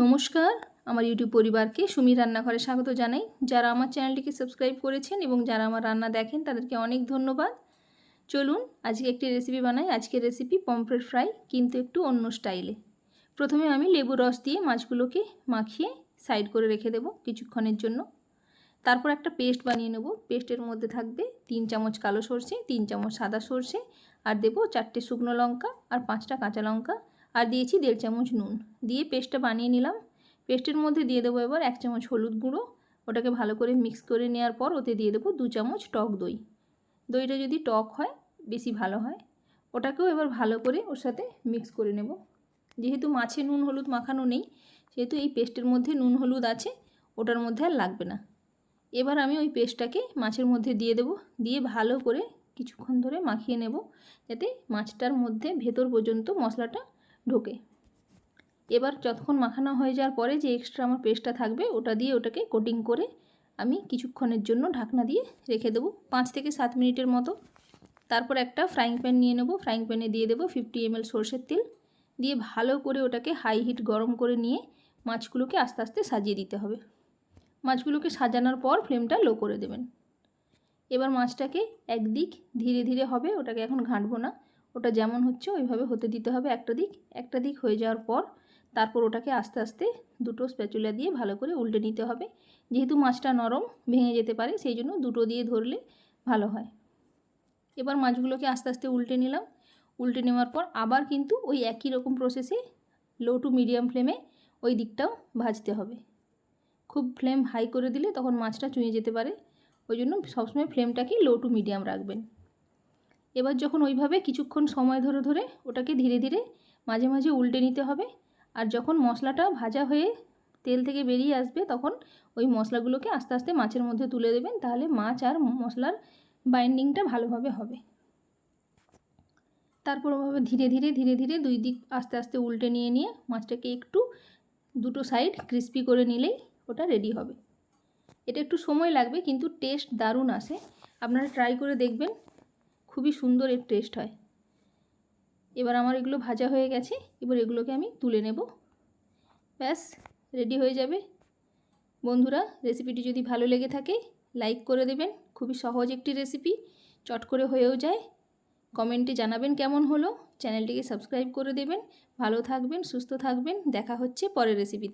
নমস্কার। আমার ইউটিউব পরিবারকে সুমি রান্নাঘরে স্বাগত জানাই। যারা আমার চ্যানেলটিকে সাবস্ক্রাইব করেছেন এবং যারা আমার রান্না দেখেন, তাদেরকে অনেক ধন্যবাদ। চলুন, আজকে একটি রেসিপি বানাই। আজকের রেসিপি পমফ্রেট ফ্রাই কিন্তু একটু অন্য স্টাইলে প্রথমে আমি লেবু রস দিয়ে মাছগুলোকে মাখিয়ে সাইড করে রেখে দেবো কিছুক্ষণের জন্য। তারপর একটা পেস্ট বানিয়ে নেব। পেস্টের মধ্যে থাকবে তিন চামচ কালো সর্ষে, তিন চামচ সাদা সর্ষে, আর দেবো চারটে শুকনো লঙ্কা আর পাঁচটা কাঁচা লঙ্কা। আর দিয়েছি দেড় চামচ নুন। দিয়ে পেস্টটা বানিয়ে নিলাম। পেস্টের মধ্যে দিয়ে দেবো এবার এক চামচ হলুদ গুঁড়ো। ওটাকে ভালো করে মিক্স করে নেওয়ার পর ওতে দিয়ে দেবো দু চামচ টক দই। দইটা যদি টক হয়, বেশি ভালো হয়, ওটাকেও এবার ভালো করে ওর সাথে মিক্স করে নেব। যেহেতু মাছে নুন হলুদ মাখানো নেই, সেহেতু এই পেস্টের মধ্যে নুন হলুদ আছে, ওটার মধ্যে আর লাগবে না। এবার আমি ওই পেস্টটাকে মাছের মধ্যে দিয়ে দেবো। দিয়ে ভালো করে কিছুক্ষণ ধরে মাখিয়ে নেব, যাতে মাছটার মধ্যে ভেতর পর্যন্ত মশলাটা ঢোকে। এবার যতক্ষণ মাখানো হয়ে যাওয়ার পরে যে এক্সট্রা আমার পেস্টটা থাকবে, ওটা দিয়ে ওটাকে কোটিং করে আমি কিছুক্ষণের জন্য ঢাকনা দিয়ে রেখে দেবো পাঁচ থেকে সাত মিনিটের মতো। তারপর একটা ফ্রাইং প্যান নিয়ে নেব। ফ্রাইং প্যানে দিয়ে দেবো ফিফটি এমএল সর্ষের তেল। দিয়ে ভালো করে ওটাকে হাই হিট গরম করে নিয়ে মাছগুলোকে আস্তে আস্তে সাজিয়ে দিতে হবে। মাছগুলোকে সাজানোর পর ফ্লেমটা লো করে দেবেন। এবার মাছটাকে একদিক ধীরে ধীরে হবে, ওটাকে এখন ঘাঁটবো না। ওটা যেমন হচ্ছে, ওইভাবে হতে দিতে হবে একটা দিক। একটা দিক হয়ে যাওয়ার পর তারপর ওটাকে আস্তে আস্তে দুটো স্প্যাচুলা দিয়ে ভালো করে উল্টে নিতে হবে। যেহেতু মাছটা নরম, ভেঙে যেতে পারে, সেই জন্য দুটো দিয়ে ধরলে ভালো হয়। এবার মাছগুলোকে আস্তে আস্তে উল্টে নিলাম। উল্টে নেওয়ার পর আবার কিন্তু ওই একই রকম প্রসেসে লো টু মিডিয়াম ফ্লেমে ওই দিকটাও ভাজতে হবে। খুব ফ্লেম হাই করে দিলে তখন মাছটা চুঁয়ে যেতে পারে। ওই জন্য সবসময় ফ্লেমটাকে লো টু মিডিয়াম রাখবেন। এবার যখন ওইভাবে কিছুক্ষণ সময় ধরে ধরে ওটাকে ধীরে ধীরে মাঝে মাঝে উল্টে নিতে হবে আর যখন মশলাটা ভাজা হয়ে তেল থেকে বেরিয়ে আসবে তখন ওই মশলাগুলোকে আস্তে আস্তে মাছের মধ্যে তুলে দেবেন তাহলে মাছ আর মশলার বাইন্ডিংটা ভালোভাবে হবে। তারপর ওভাবে ধীরে ধীরে ধীরে ধীরে দুই দিক আস্তে আস্তে উল্টে নিয়ে নিয়ে মাছটাকে একটু দুটো সাইড ক্রিস্পি করে নিলেই ওটা রেডি হবে। এটা একটু সময় লাগবে কিন্তু টেস্ট দারুণ আসে। আপনারা ট্রাই করে দেখবেন। খুবই সুন্দর এর টেস্ট হয়। এবার আমার এগুলো ভাজা হয়ে গেছে, এবার এগুলোকে আমি তুলে নেব। ব্যাস রেডি হয়ে যাবে। বন্ধুরা রেসিপিটি যদি ভালো লেগে থাকে লাইক করে দেবেন। খুবই সহজ একটি রেসিপি চট করে হয়েও যায়। কমেন্টে জানাবেন কেমন হলো। চ্যানেলটিকে সাবস্ক্রাইব করে দেবেন। ভালো থাকবেন, সুস্থ থাকবেন। দেখা হচ্ছে পরের রেসিপিতে